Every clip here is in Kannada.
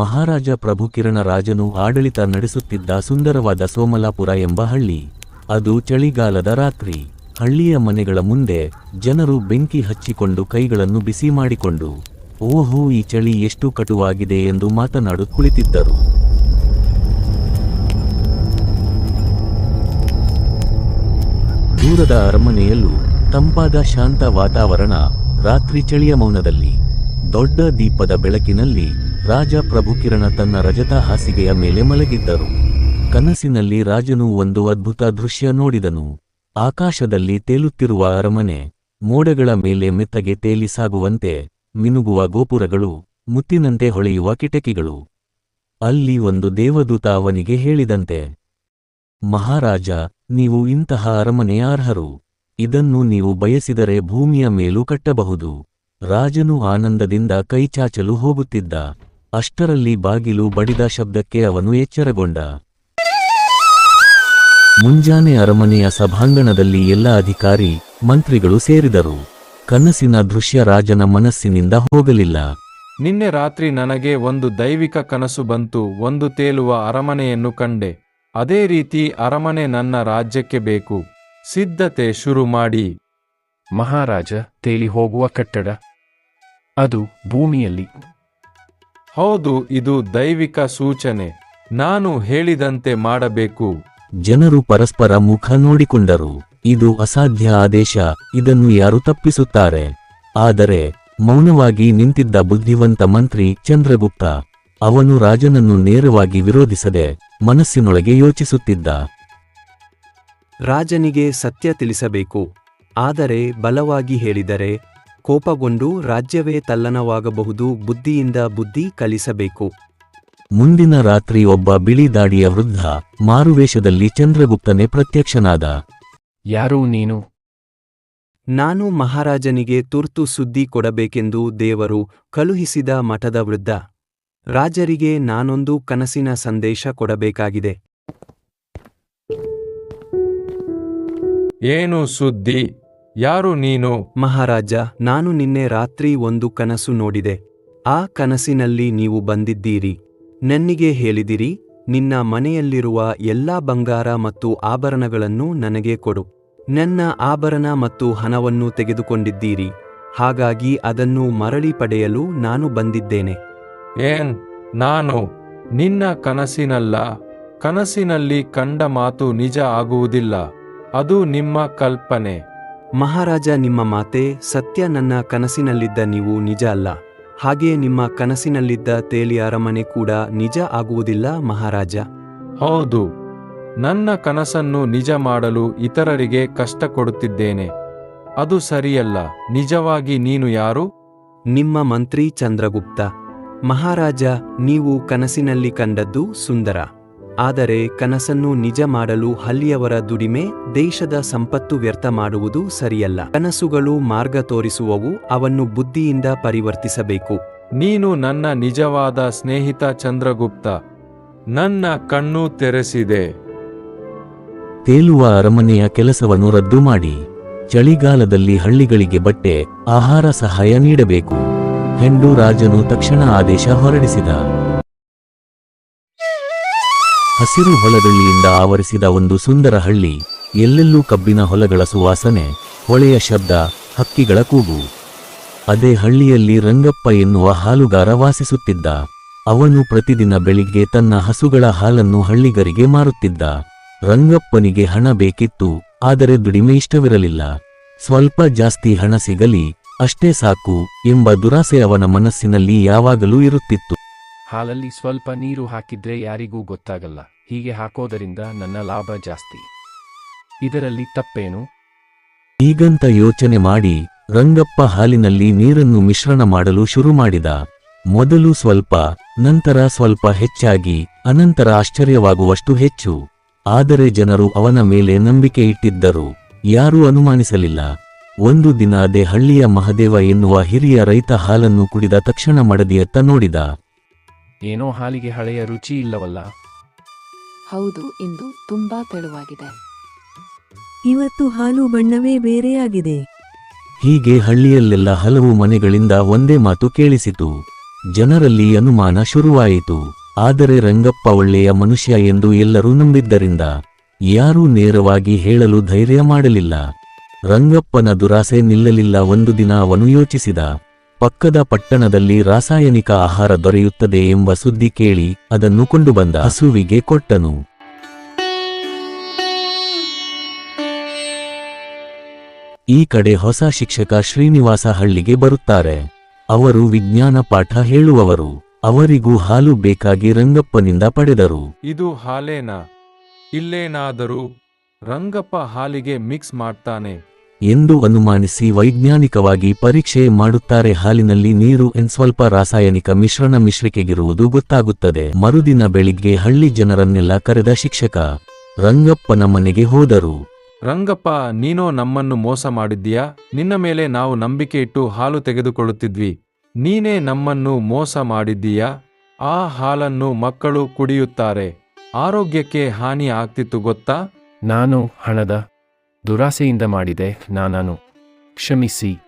ಮಹಾರಾಜ ಪ್ರಭುಕಿರಣ ರಾಜನು ಆಡಳಿತ ನಡೆಸುತ್ತಿದ್ದ ಸುಂದರವಾದ ಸೋಮಲಾಪುರ ಎಂಬ ಹಳ್ಳಿ. ಅದು ಚಳಿಗಾಲದ ರಾತ್ರಿ. ಹಳ್ಳಿಯ ಮನೆಗಳ ಮುಂದೆ ಜನರು ಬೆಂಕಿ ಹಚ್ಚಿಕೊಂಡು ಕೈಗಳನ್ನು ಬಿಸಿ ಮಾಡಿಕೊಂಡು, ಓಹೋ, ಈ ಚಳಿ ಎಷ್ಟು ಕಟುವಾಗಿದೆ ಎಂದು ಮಾತನಾಡು ಕುಳಿತಿದ್ದರು. ದೂರದ ಅರಮನೆಯಲ್ಲೂ ತಂಪಾದ ಶಾಂತ ವಾತಾವರಣ ರಾತ್ರಿ ಚಳಿಯ ಮೌನದಲ್ಲಿ. ದೊಡ್ಡ ದೀಪದ ಬೆಳಕಿನಲ್ಲಿ ರಾಜ ಪ್ರಭುಕಿರಣ ತನ್ನ ರಜತ ಹಾಸಿಗೆಯ ಮೇಲೆ ಮಲಗಿದ್ದರು. ಕನಸಿನಲ್ಲಿ ರಾಜನು ಒಂದು ಅದ್ಭುತ ದೃಶ್ಯ ನೋಡಿದನು. ಆಕಾಶದಲ್ಲಿ ತೇಲುತ್ತಿರುವ ಅರಮನೆ, ಮೋಡಗಳ ಮೇಲೆ ಮೆತ್ತಗೆ ತೇಲಿಸಾಗುವಂತೆ ಮಿನುಗುವ ಗೋಪುರಗಳು, ಮುತ್ತಿನಂತೆ ಹೊಳೆಯುವ ಕಿಟಕಿಗಳು. ಅಲ್ಲಿ ಒಂದು ದೇವದೂತ ಅವನಿಗೆ ಹೇಳಿದಂತೆ, ಮಹಾರಾಜ, ನೀವು ಇಂತಹ ಅರಮನೆಯ ಅರ್ಹರು. ಇದನ್ನು ನೀವು ಬಯಸಿದರೆ ಭೂಮಿಯ ಮೇಲೂ ಕಟ್ಟಬಹುದು. ರಾಜನು ಆನಂದದಿಂದ ಕೈಚಾಚಲು ಹೋಗುತ್ತಿದ್ದ. ಅಷ್ಟರಲ್ಲಿ ಬಾಗಿಲು ಬಡಿದ ಶಬ್ದಕ್ಕೆ ಅವನು ಎಚ್ಚರಗೊಂಡ. ಮುಂಜಾನೆ ಅರಮನೆಯ ಸಭಾಂಗಣದಲ್ಲಿ ಎಲ್ಲ ಅಧಿಕಾರಿ ಮಂತ್ರಿಗಳು ಸೇರಿದರು. ಕನಸಿನ ದೃಶ್ಯ ರಾಜನ ಮನಸ್ಸಿನಿಂದ ಹೋಗಲಿಲ್ಲ. ನಿನ್ನೆ ರಾತ್ರಿ ನನಗೆ ಒಂದು ದೈವಿಕ ಕನಸು ಬಂತು ಒಂದು ತೇಲುವ ಅರಮನೆಯನ್ನು ಕಂಡೆ. ಅದೇ ರೀತಿ ಅರಮನೆ ನನ್ನ ರಾಜ್ಯಕ್ಕೆ ಬೇಕು. ಸಿದ್ಧತೆ ಶುರು ಮಾಡಿ. ಮಹಾರಾಜ ತೇಲಿ ಹೋಗುವ ಕಟ್ಟಡ. ಅದು ಭೂಮಿಯಲ್ಲಿ. ಹೌದು ಇದು ದೈವಿಕ ಸೂಚನೆ. ನಾನು ಹೇಳಿದಂತೆ ಮಾಡಬೇಕು. ಜನರು ಪರಸ್ಪರ ಮುಖ ನೋಡಿಕೊಂಡರು. ಇದು ಅಸಾಧ್ಯ ಆದೇಶ ಇದನ್ನು ಯಾರು ತಪ್ಪಿಸುತ್ತಾರೆ? ಆದರೆ ಮೌನವಾಗಿ ನಿಂತಿದ್ದ ಬುದ್ಧಿವಂತ ಮಂತ್ರಿ ಚಂದ್ರಗುಪ್ತ ಅವನು ರಾಜನನ್ನು ನೇರವಾಗಿ ವಿರೋಧಿಸದೆ ಮನಸ್ಸಿನೊಳಗೆ ಯೋಚಿಸುತ್ತಿದ್ದ. ರಾಜನಿಗೆ ಸತ್ಯ ತಿಳಿಸಬೇಕು. ಆದರೆ ಬಲವಾಗಿ ಹೇಳಿದರೆ ಕೋಪಗೊಂಡು ರಾಜ್ಯವೇ ತಲ್ಲನವಾಗಬಹುದು ಬುದ್ಧಿಯಿಂದ ಬುದ್ಧಿ ಕಲಿಸಬೇಕು. ಮುಂದಿನ ರಾತ್ರಿ ಒಬ್ಬ ಬಿಳಿ ದಾಡಿಯ ವೃದ್ಧ ಮಾರುವೇಷದಲ್ಲಿ ಚಂದ್ರಗುಪ್ತನೆ ಪ್ರತ್ಯಕ್ಷನಾದ. ಯಾರು ನೀನು? ನಾನು ಮಹಾರಾಜನಿಗೆ ತುರ್ತು ಸುದ್ದಿ ಕೊಡಬೇಕೆಂದು ದೇವರು ಕಳುಹಿಸಿದ ಮಠದ ವೃದ್ಧ. ರಾಜರಿಗೆ ನಾನೊಂದು ಕನಸಿನ ಸಂದೇಶ ಕೊಡಬೇಕಾಗಿದೆ. ಏನು ಸುದ್ದಿ? ಯಾರು ನೀನು? ಮಹಾರಾಜ ನಾನು ನಿನ್ನೆ ರಾತ್ರಿ ಒಂದು ಕನಸು ನೋಡಿದೆ. ಆ ಕನಸಿನಲ್ಲಿ ನೀವು ಬಂದಿದ್ದೀರಿ. ನನ್ನಿಗೆ ಹೇಳಿದಿರಿ ನಿನ್ನ ಮನೆಯಲ್ಲಿರುವ ಎಲ್ಲಾ ಬಂಗಾರ ಮತ್ತು ಆಭರಣಗಳನ್ನು ನನಗೆ ಕೊಡು. ನನ್ನ ಆಭರಣ ಮತ್ತು ಹಣವನ್ನು ತೆಗೆದುಕೊಂಡಿದ್ದೀರಿ. ಹಾಗಾಗಿ ಅದನ್ನು ಮರಳಿ ಪಡೆಯಲು ನಾನು ಬಂದಿದ್ದೇನೆ. ಏನ್? ನಾನು? ನಿನ್ನ ಕನಸಿನಲ್ಲ. ಕನಸಿನಲ್ಲಿ ಕಂಡ ಮಾತು ನಿಜ ಆಗುವುದಿಲ್ಲ. ಅದು ನಿಮ್ಮ ಕಲ್ಪನೆ. ಮಹಾರಾಜ ನಿಮ್ಮ ಮಾತೆ ಸತ್ಯ. ನನ್ನ ಕನಸಿನಲ್ಲಿದ್ದ ನೀವು ನಿಜ ಅಲ್ಲ. ಹಾಗೆಯೇ ನಿಮ್ಮ ಕನಸಿನಲ್ಲಿದ್ದ ತೇಲಿ ಅರಮನೆ ಕೂಡ ನಿಜ ಆಗುವುದಿಲ್ಲ ಮಹಾರಾಜ. ಹೌದು. ನನ್ನ ಕನಸನ್ನು ನಿಜ ಮಾಡಲು ಇತರರಿಗೆ ಕಷ್ಟ ಕೊಡುತ್ತಿದ್ದೇನೆ. ಅದು ಸರಿಯಲ್ಲ. ನಿಜವಾಗಿ ನೀನು ಯಾರು? ನಿಮ್ಮ ಮಂತ್ರಿ ಚಂದ್ರಗುಪ್ತ. ಮಹಾರಾಜ ನೀವು ಕನಸಿನಲ್ಲಿ ಕಂಡದ್ದು ಸುಂದರ. ಆದರೆ ಕನಸನ್ನು ನಿಜ ಮಾಡಲು ಹಳ್ಳಿಯವರ ದುಡಿಮೆ ದೇಶದ ಸಂಪತ್ತು ವ್ಯರ್ಥ ಮಾಡುವುದು ಸರಿಯಲ್ಲ. ಕನಸುಗಳು ಮಾರ್ಗ ತೋರಿಸುವವು ಅವನ್ನು ಬುದ್ಧಿಯಿಂದ ಪರಿವರ್ತಿಸಬೇಕು. ನೀನು ನನ್ನ ನಿಜವಾದ ಸ್ನೇಹಿತ ಚಂದ್ರಗುಪ್ತ. ನನ್ನ ಕಣ್ಣು ತೆರೆಸಿದೆ. ತೇಲುವ ಅರಮನೆಯ ಕೆಲಸವನ್ನು ರದ್ದು ಮಾಡಿ. ಚಳಿಗಾಲದಲ್ಲಿ ಹಳ್ಳಿಗಳಿಗೆ ಬಟ್ಟೆ ಆಹಾರ ಸಹಾಯ ನೀಡಬೇಕು. ಹೆಂಡು ರಾಜನು ತಕ್ಷಣ ಆದೇಶ ಹೊರಡಿಸಿದ. ಹಸಿರು ಹೊಲಗಳ್ಳಿಯಿಂದ ಆವರಿಸಿದ ಒಂದು ಸುಂದರ ಹಳ್ಳಿ, ಎಲ್ಲೆಲ್ಲೂ ಕಬ್ಬಿನ ಹೊಲಗಳ ಸುವಾಸನೆ, ಹೊಳೆಯ ಶಬ್ದ, ಹಕ್ಕಿಗಳ ಕೂಗು. ಅದೇ ಹಳ್ಳಿಯಲ್ಲಿ ರಂಗಪ್ಪ ಎನ್ನುವ ಹಾಲುಗಾರ ವಾಸಿಸುತ್ತಿದ್ದ. ಅವನು ಪ್ರತಿದಿನ ಬೆಳಿಗ್ಗೆ ತನ್ನ ಹಸುಗಳ ಹಾಲನ್ನು ಹಳ್ಳಿಗರಿಗೆ ಮಾರುತ್ತಿದ್ದ. ರಂಗಪ್ಪನಿಗೆ ಹಣ ಬೇಕಿತ್ತು, ಆದರೆ ದುಡಿಮೆ ಇಷ್ಟವಿರಲಿಲ್ಲ. ಸ್ವಲ್ಪ ಜಾಸ್ತಿ ಹಣ ಸಿಗಲಿ, ಅಷ್ಟೇ ಸಾಕು ಎಂಬ ದುರಾಸೆ ಅವನ ಮನಸ್ಸಿನಲ್ಲಿ ಯಾವಾಗಲೂ ಇರುತ್ತಿತ್ತು. ಹಾಲಲ್ಲಿ ಸ್ವಲ್ಪ ನೀರು ಹಾಕಿದ್ರೆ ಯಾರಿಗೂ ಗೊತ್ತಾಗಲ್ಲ, ಹೀಗೆ ಹಾಕೋದರಿಂದ ನನ್ನ ಲಾಭ ಜಾಸ್ತಿ. ಇದರಲ್ಲಿ ತಪ್ಪೇನು? ಹೀಗಂತ ಯೋಚನೆ ಮಾಡಿ ರಂಗಪ್ಪ ಹಾಲಿನಲ್ಲಿ ನೀರನ್ನು ಮಿಶ್ರಣ ಮಾಡಲು ಶುರು ಮಾಡಿದ. ಮೊದಲು ಸ್ವಲ್ಪ, ನಂತರ ಸ್ವಲ್ಪ ಹೆಚ್ಚಾಗಿ, ಅನಂತರ ಆಶ್ಚರ್ಯವಾಗುವಷ್ಟು ಹೆಚ್ಚು. ಆದರೆ ಜನರು ಅವನ ಮೇಲೆ ನಂಬಿಕೆ ಇಟ್ಟಿದ್ದರು. ಯಾರೂ ಅನುಮಾನಿಸಲಿಲ್ಲ. ಒಂದು ದಿನ ಅದೇ ಹಳ್ಳಿಯ ಮಹದೇವ ಎನ್ನುವ ಹಿರಿಯ ರೈತ ಹಾಲನ್ನು ಕುಡಿದ ತಕ್ಷಣ ಮಡದಿಯತ್ತ ನೋಡಿದ. ಏನೋ ಹಾಲಿಗೆ ಹಳೆಯ ರುಚಿ ಇಲ್ಲವಲ್ಲ? ಹೌದು ಇಂದು ತುಂಬಾ ತೆಳುವಾಗಿದೆ. ಇವತ್ತು ಹಾಲು ಬಣ್ಣವೇ ಬೇರೆಯಾಗಿದೆ. ಹೀಗೆ ಹಳ್ಳಿಯಲ್ಲೆಲ್ಲ ಹಲವು ಮನೆಗಳಿಂದ ಒಂದೇ ಮಾತು ಕೇಳಿಸಿತು. ಜನರಲ್ಲಿ ಅನುಮಾನ ಶುರುವಾಯಿತು. ಆದರೆ ರಂಗಪ್ಪ ಒಳ್ಳೆಯ ಮನುಷ್ಯ ಎಂದು ಎಲ್ಲರೂ ನಂಬಿದ್ದರಿಂದ ಯಾರೂ ನೇರವಾಗಿ ಹೇಳಲು ಧೈರ್ಯ ಮಾಡಲಿಲ್ಲ. ರಂಗಪ್ಪನ ದುರಾಸೆ ನಿಲ್ಲಲಿಲ್ಲ ಒಂದು ದಿನ ಅವನು ಯೋಚಿಸಿದ. ಪಕ್ಕದ ಪಟ್ಟಣದಲ್ಲಿ ರಾಸಾಯನಿಕ ಆಹಾರ ದೊರೆಯುತ್ತದೆ ಎಂಬ ಸುದ್ದಿ ಕೇಳಿ ಅದನ್ನು ಕೊಂಡು ಬಂದ ಹಸುವಿಗೆ ಕೊಟ್ಟನು. ಈ ಕಡೆ ಹೊಸ ಶಿಕ್ಷಕ ಶ್ರೀನಿವಾಸ ಹಳ್ಳಿಗೆ ಬರುತ್ತಾರೆ. ಅವರು ವಿಜ್ಞಾನ ಪಾಠ ಹೇಳುವವರು. ಅವರಿಗೂ ಹಾಲು ಬೇಕಾಗಿ ರಂಗಪ್ಪನಿಂದ ಪಡೆದರು. ಇದು ಹಾಲೇನಾ? ಇಲ್ಲೇನಾದರೂ ರಂಗಪ್ಪ ಹಾಲಿಗೆ ಮಿಕ್ಸ್ ಮಾಡ್ತಾನೆ. ಎಂದು ಅನುಮಾನಿಸಿ ವೈಜ್ಞಾನಿಕವಾಗಿ ಪರೀಕ್ಷೆ ಮಾಡುತ್ತಾರೆ. ಹಾಲಿನಲ್ಲಿ ನೀರು ಎನ್ ಸ್ವಲ್ಪ ರಾಸಾಯನಿಕ ಮಿಶ್ರಣ ಮಿಶ್ರಿಕೆಗಿರುವುದು ಗೊತ್ತಾಗುತ್ತದೆ. ಮರುದಿನ ಬೆಳಿಗ್ಗೆ ಹಳ್ಳಿ ಜನರನ್ನೆಲ್ಲ ಕರೆದ ಶಿಕ್ಷಕ ರಂಗಪ್ಪನ ಮನೆಗೆ ಹೋದರು. ರಂಗಪ್ಪ ನೀನೋ ನಮ್ಮನ್ನು ಮೋಸ ಮಾಡಿದ್ದೀಯಾ? ನಿನ್ನ ಮೇಲೆ ನಾವು ನಂಬಿಕೆ ಇಟ್ಟು ಹಾಲು ತೆಗೆದುಕೊಳ್ಳುತ್ತಿದ್ವಿ. ನೀನೇ ನಮ್ಮನ್ನು ಮೋಸ ಮಾಡಿದ್ದೀಯಾ? ಆ ಹಾಲನ್ನು ಮಕ್ಕಳು ಕುಡಿಯುತ್ತಾರೆ. ಆರೋಗ್ಯಕ್ಕೆ ಹಾನಿ ಆಗ್ತಿತ್ತು ಗೊತ್ತಾ? ನಾನು ಹಣದ ದುರಾಸೆಯಿಂದ ಮಾಡಿದೆ ನಾನನು. ಕ್ಷಮಿಸಿ.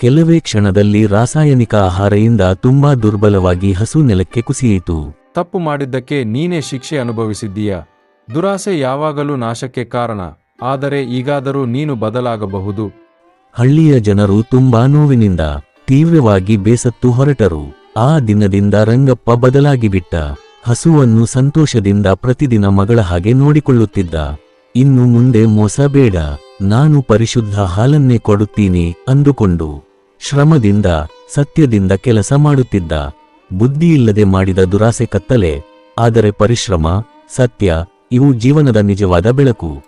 ಕೆಲವೇ ಕ್ಷಣದಲ್ಲಿ ರಾಸಾಯನಿಕ ಆಹಾರದಿಂದ ತುಂಬಾ ದುರ್ಬಲವಾಗಿ ಹಸು ನೆಲಕ್ಕೆ ಕುಸಿಯಿತು. ತಪ್ಪು ಮಾಡಿದ್ದಕ್ಕೆ ನೀನೇ ಶಿಕ್ಷೆ ಅನುಭವಿಸಿದ್ದೀಯ? ದುರಾಸೆ ಯಾವಾಗಲೂ ನಾಶಕ್ಕೆ ಕಾರಣ. ಆದರೆ ಈಗಾದರೂ ನೀನು ಬದಲಾಗಬಹುದು. ಹಳ್ಳಿಯ ಜನರು ತುಂಬಾ ನೋವಿನಿಂದ ತೀವ್ರವಾಗಿ ಬೇಸತ್ತು ಹೊರಟರು. ಆ ದಿನದಿಂದ ರಂಗಪ್ಪ ಬದಲಾಗಿಬಿಟ್ಟ. ಹಸುವನ್ನು ಸಂತೋಷದಿಂದ ಪ್ರತಿದಿನ ಮಗಳ ಹಾಗೆ ನೋಡಿಕೊಳ್ಳುತ್ತಿದ್ದ. ಇನ್ನು ಮುಂದೆ ಮೋಸ ಬೇಡ ನಾನು ಪರಿಶುದ್ಧ ಹಾಲನ್ನೇ ಕೊಡುತ್ತೀನಿ ಅಂದುಕೊಂಡು ಶ್ರಮದಿಂದ, ಸತ್ಯದಿಂದ ಕೆಲಸ ಮಾಡುತ್ತಿದ್ದ, ಬುದ್ಧಿಯಿಲ್ಲದೆ ಮಾಡಿದ ದುರಾಸೆ ಕತ್ತಲೆ, ಆದರೆ ಪರಿಶ್ರಮ, ಸತ್ಯ, ಇವು ಜೀವನದ ನಿಜವಾದ ಬೆಳಕು.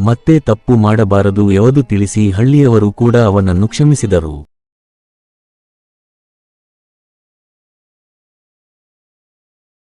ಮತ್ತೆ ತಪ್ಪು ಮಾಡಬಾರದು ಯಾವುದು ತಿಳಿಸಿ ಹಳ್ಳಿಯವರು ಕೂಡ ಅವನನ್ನು ಕ್ಷಮಿಸಿದರು.